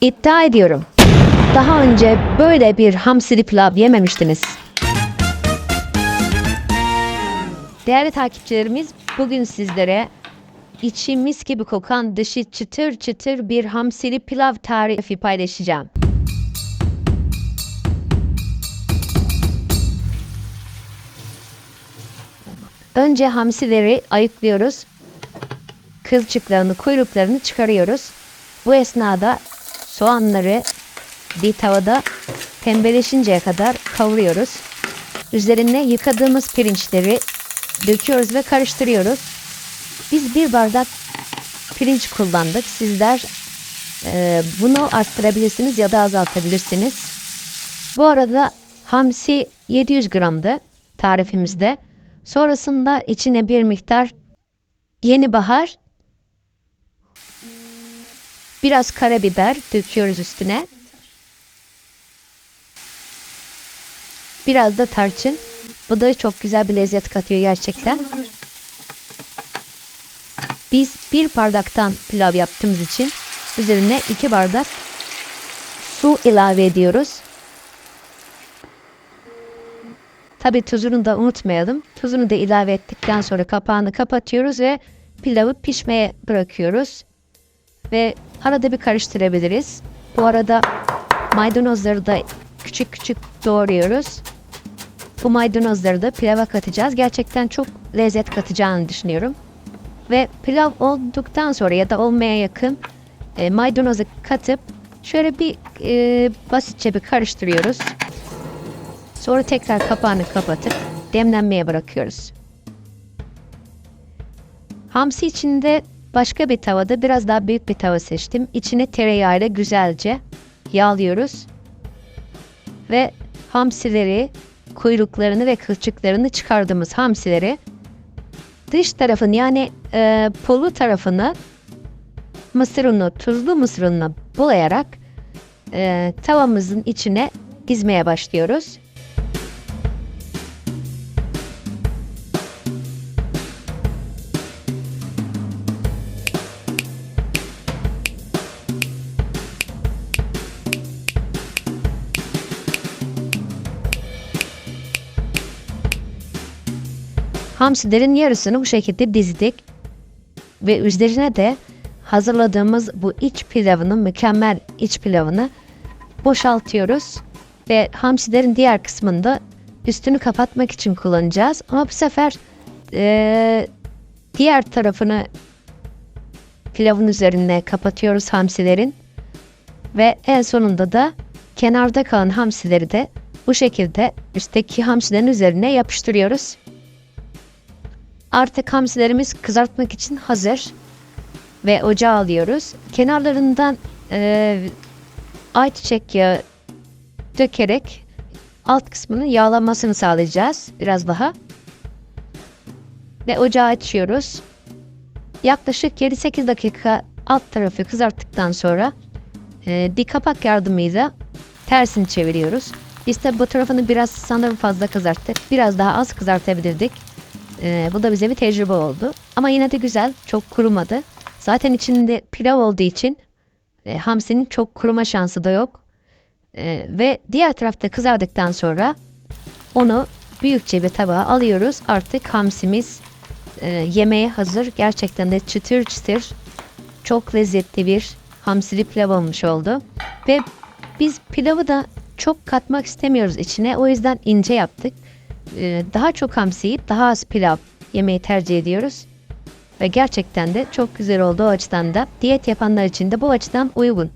İddia ediyorum. Daha önce böyle bir hamsili pilav yememiştiniz. Değerli takipçilerimiz, bugün sizlere içi mis gibi kokan dışı çıtır çıtır bir hamsili pilav tarifi paylaşacağım. Önce hamsileri ayıklıyoruz. Kılçıklarını, kuyruklarını çıkarıyoruz. Bu esnada soğanları bir tavada pembeleşinceye kadar kavuruyoruz. Üzerine yıkadığımız pirinçleri döküyoruz ve karıştırıyoruz. Biz bir bardak pirinç kullandık. Sizler e, bunu arttırabilirsiniz ya da azaltabilirsiniz. Bu arada hamsi 700 gramdı tarifimizde. Sonrasında içine bir miktar yeni bahar, biraz karabiber döküyoruz üstüne. Biraz da tarçın. Bu da çok güzel bir lezzet katıyor gerçekten. Biz bir bardaktan pilav yaptığımız için üzerine iki bardak su ilave ediyoruz. Tabi tuzunu da unutmayalım. Tuzunu da ilave ettikten sonra kapağını kapatıyoruz ve pilavı pişmeye bırakıyoruz. Ve arada bir karıştırabiliriz. Bu arada maydanozları da küçük küçük doğruyoruz. Bu maydanozları da pilava katacağız. Gerçekten çok lezzet katacağını düşünüyorum. Ve pilav olduktan sonra ya da olmaya yakın e, maydanozu katıp şöyle bir e, basitçe bir karıştırıyoruz. Sonra tekrar kapağını kapatıp demlenmeye bırakıyoruz. Hamsi içinde başka bir tavada biraz daha büyük bir tava seçtim. İçine tereyağıyla güzelce yağlıyoruz. Ve hamsileri, kuyruklarını ve kılçıklarını çıkardığımız hamsileri dış tarafını yani e, polu tarafını mısır unu, tuzlu mısır ununa bulayarak e, tavamızın içine dizmeye başlıyoruz. Hamsilerin yarısını bu şekilde dizdik. Ve üzerine de hazırladığımız bu iç pilavının mükemmel iç pilavını boşaltıyoruz. Ve hamsilerin diğer kısmında üstünü kapatmak için kullanacağız. Ama bu sefer eee, diğer tarafını pilavın üzerine kapatıyoruz hamsilerin. Ve en sonunda da kenarda kalan hamsileri de bu şekilde üstteki hamsilerin üzerine yapıştırıyoruz. Artık hamsilerimiz kızartmak için hazır. Ve ocağa alıyoruz. Kenarlarından e, ayçiçek yağı dökerek alt kısmının yağlanmasını sağlayacağız. Biraz daha. Ve ocağı açıyoruz. Yaklaşık 7-8 dakika alt tarafı kızarttıktan sonra e, dik kapak yardımıyla tersini çeviriyoruz. Biz tabi bu tarafını biraz sanırım fazla kızarttık. Biraz daha az kızartabilirdik. Ee, bu da bize bir tecrübe oldu. Ama yine de güzel, çok kurumadı. Zaten içinde pilav olduğu için e, hamsinin çok kuruma şansı da yok. E, ve diğer tarafta kızardıktan sonra onu büyükçe bir tabağa alıyoruz. Artık hamsimiz e, yemeğe hazır. Gerçekten de çıtır çıtır çok lezzetli bir hamsili pilav olmuş oldu. Ve biz pilavı da çok katmak istemiyoruz içine. O yüzden ince yaptık e, daha çok hamsi yiyip daha az pilav yemeyi tercih ediyoruz. Ve gerçekten de çok güzel oldu o açıdan da. Diyet yapanlar için de bu açıdan uygun.